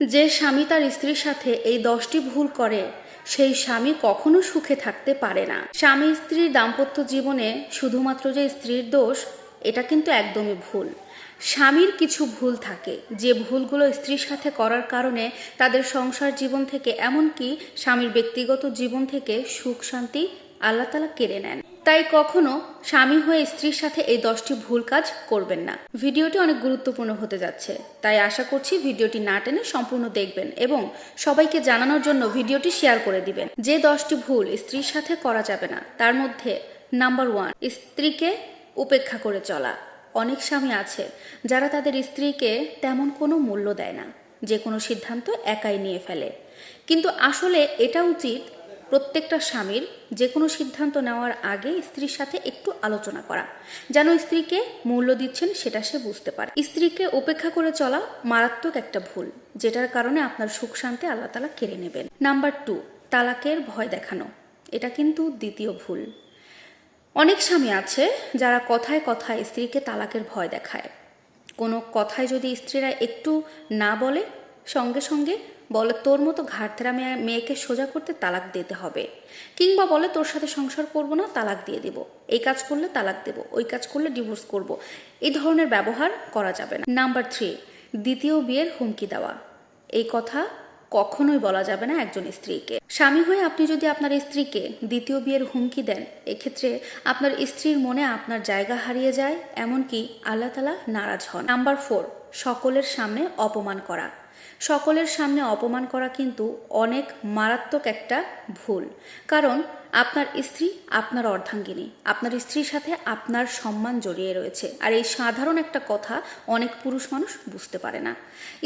যে স্বামী তার স্ত্রীর সাথে এই দশটি ভুল করে, সেই স্বামী কখনো সুখে থাকতে পারে না। স্বামী স্ত্রীর দাম্পত্য জীবনে শুধুমাত্র যে স্ত্রীর দোষ, এটা কিন্তু একদমই ভুল। স্বামীর কিছু ভুল থাকে, যে ভুলগুলো স্ত্রীর সাথে করার কারণে তাদের সংসার জীবন থেকে, এমনকি স্বামীর ব্যক্তিগত জীবন থেকে সুখ শান্তি আল্লাহ তালা কেড়ে নেন। তাই কখনো স্বামী হয়ে স্ত্রীর সাথে এই দশটি ভুল কাজ করবেন না। ভিডিওটি অনেক গুরুত্বপূর্ণ হতে যাচ্ছে, তাই আশা করছি ভিডিওটি না টেনে সম্পূর্ণ দেখবেন এবং সবাইকে জানানোর জন্য ভিডিওটি শেয়ার করে দিবেন। যে দশটি ভুল স্ত্রীর সাথে করা যাবে না, তার মধ্যে নাম্বার ওয়ান, স্ত্রীকে উপেক্ষা করে চলা। অনেক স্বামী আছে যারা তাদের স্ত্রীকে তেমন কোনো মূল্য দেয় না, যে কোনো সিদ্ধান্ত একাই নিয়ে ফেলে। কিন্তু আসলে এটা উচিত প্রত্যেকটা স্বামীর যে কোনো সিদ্ধান্ত নেওয়ার আগে স্ত্রীর সাথে একটু আলোচনা করা। যেন স্ত্রীকে মূল্য দিচ্ছেন সেটা সে বুঝতে পারে। স্ত্রীকে উপেক্ষা করে চলা মারাত্মক একটা ভুল, যেটার কারণে আপনার সুখ শান্তি আল্লাহ তালা কেড়ে নেবেন। নাম্বার টু, তালাকের ভয় দেখানো। এটা কিন্তু দ্বিতীয় ভুল। অনেক স্বামী আছে যারা কথায় কথায় স্ত্রীকে তালাকের ভয় দেখায়। কোনো কথায় যদি স্ত্রীরা একটু না বলে, সঙ্গে সঙ্গে বলে, তোর মতো ঘাটতেরা মেয়ে মেয়েকে সোজা করতে তালাক দিতে হবে। কিংবা বলে, তোর সাথে সংসার করব না, তালাক দিয়ে দেব। এই কাজ করলে তালাক দেব, ওই কাজ করলে ডিভোর্স করব। এই ধরনের ব্যবহার করা যাবে না। নাম্বার থ্রি, দ্বিতীয় বিয়ের হুমকি দেওয়া। এই কথা কখনোই বলা যাবে না একজন স্ত্রীকে। স্বামী হয়ে আপনি যদি আপনার স্ত্রীকে দ্বিতীয় বিয়ের হুমকি দেন, এক্ষেত্রে আপনার স্ত্রীর মনে আপনার জায়গা হারিয়ে যায়, এমনকি আল্লাহ তালা নারাজ হন। নাম্বার ফোর, সকলের সামনে অপমান করা। সকলের সামনে অপমান করা কিন্তু অনেক মারাত্মক একটা ভুল। কারণ আপনার স্ত্রী আপনার অর্ধাঙ্গিনী, আপনার স্ত্রীর সাথে আপনার সম্মান জড়িয়ে রয়েছে। আর এই সাধারণ একটা কথা অনেক পুরুষ মানুষ বুঝতে পারে না।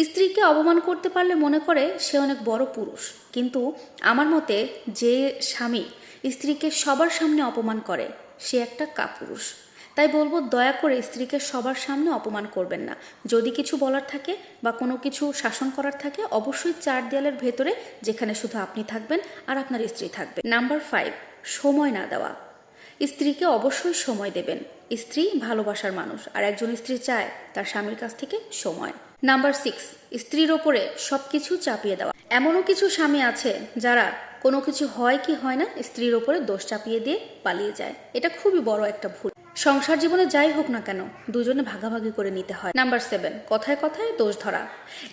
স্ত্রীকে অপমান করতে পারলে মনে করে সে অনেক বড় পুরুষ। কিন্তু আমার মতে যে স্বামী স্ত্রীকে সবার সামনে অপমান করে, সে একটা কাপুরুষ। তাই বলব দয়া করে স্ত্রীকে সবার সামনে অপমান করবেন না। যদি কিছু বলার থাকে বা কোনো কিছু শাসন করার থাকে, অবশ্যই চার দেয়ালের ভেতরে যেখানে শুধু আপনি থাকবেন আর আপনার স্ত্রী থাকবে। নাম্বার ফাইভ সময় না দেওয়া। স্ত্রীকে অবশ্যই সময় দেবেন। স্ত্রী ভালোবাসার মানুষ, আর একজন স্ত্রী চায় তার স্বামীর কাছ থেকে সময়। নাম্বার সিক্স স্ত্রীর ওপরে সব কিছু চাপিয়ে দেওয়া। এমনও কিছু স্বামী আছে যারা কোনো কিছু হয় কি হয় না স্ত্রীর ওপরে দোষ চাপিয়ে দিয়ে পালিয়ে যায়। এটা খুবই বড় একটা ভুল। সংসার জীবনে যাই হোক না কেন, দুজনে ভাগাভাগি করে নিতে হয়। নাম্বার সেভেন কথায় কথায় দোষ ধরা।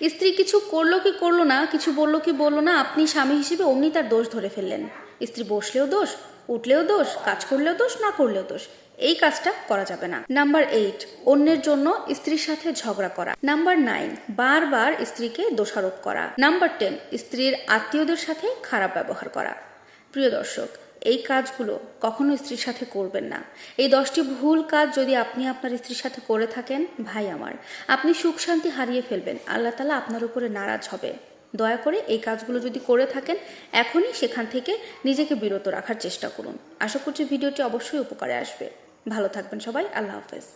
স্ত্রী কিছু করল কি করল না, কিছু বলল কি বলল না, আপনি স্বামী হিসেবে অমনি তার দোষ ধরে ফেললেন। স্ত্রী বসলেও দোষ, উঠলেও দোষ, কাজ করলেও দোষ, না করলেও দোষ, এই কাজটা করা যাবে না। নাম্বার এইট অন্যের জন্য স্ত্রীর সাথে ঝগড়া করা। নাম্বার নাইন বারবার স্ত্রীকে দোষারোপ করা। নাম্বার টেন স্ত্রীর আত্মীয়দের সাথে খারাপ ব্যবহার করা। প্রিয় দর্শক, এই কাজগুলো কখনো স্ত্রীর সাথে করবেন না। এই দশটি ভুল কাজ যদি আপনি আপনার স্ত্রীর সাথে করে থাকেন, ভাই আমার, আপনি সুখ শান্তি হারিয়ে ফেলবেন। আল্লাহ তালা আপনার উপরে নারাজ হবে। দয়া করে এই কাজগুলো যদি করে থাকেন, এখনই সেখান থেকে নিজেকে বিরত রাখার চেষ্টা করুন। আশা করছি ভিডিওটি অবশ্যই উপকারে আসবে। ভালো থাকবেন সবাই, আল্লাহ হাফেজ।